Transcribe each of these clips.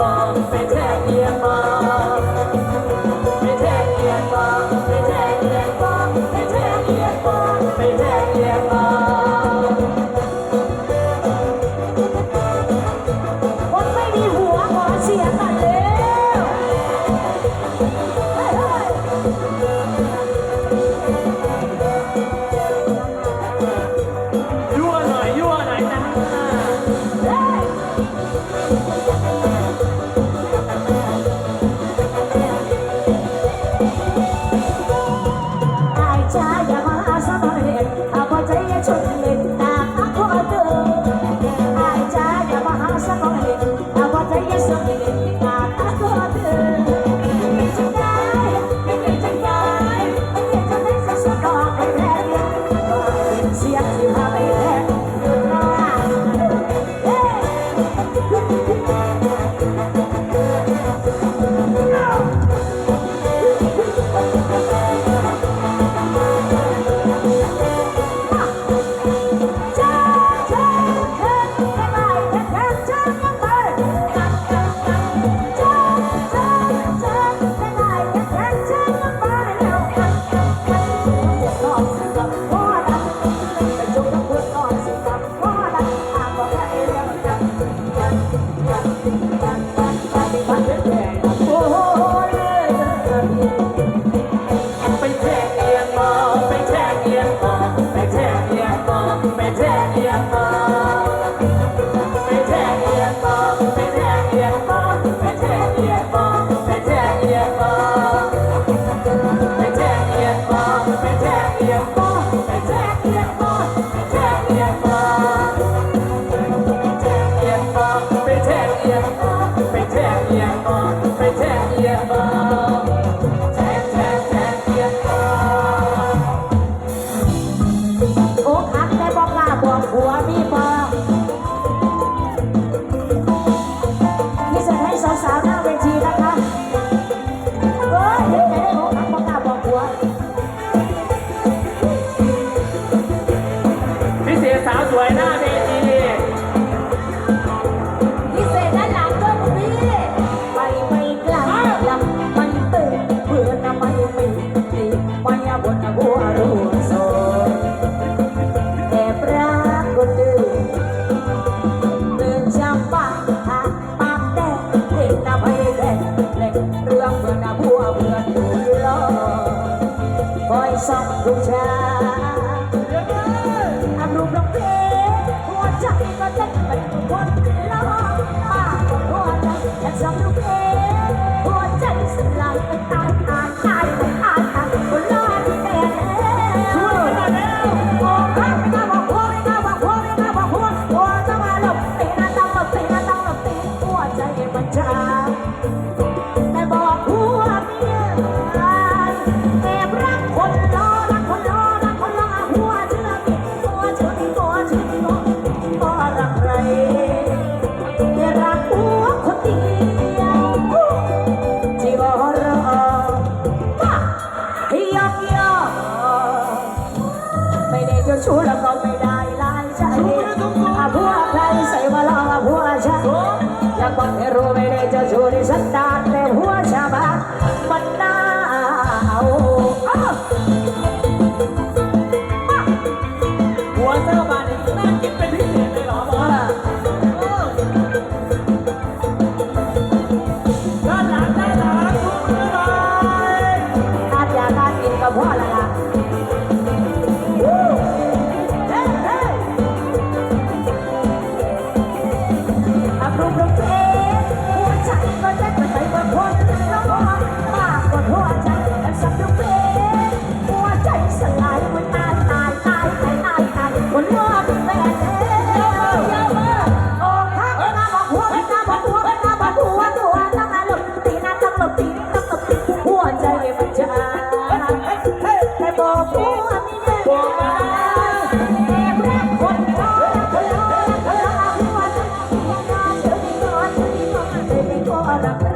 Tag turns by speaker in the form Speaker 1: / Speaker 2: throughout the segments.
Speaker 1: มองเป็นแค่เพีย
Speaker 2: ง
Speaker 1: มอง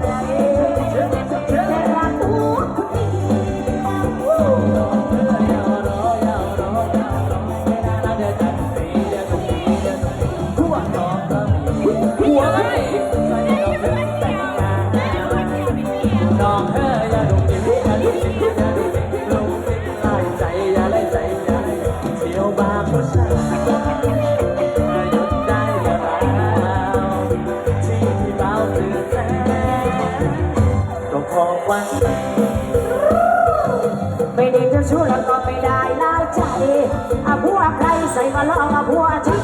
Speaker 1: Yeah. ไม่ได้เจ้าชู้แล้วก็ไม่ได้แล้วใจอาผัวใครใส่มาลออาผัวฉัน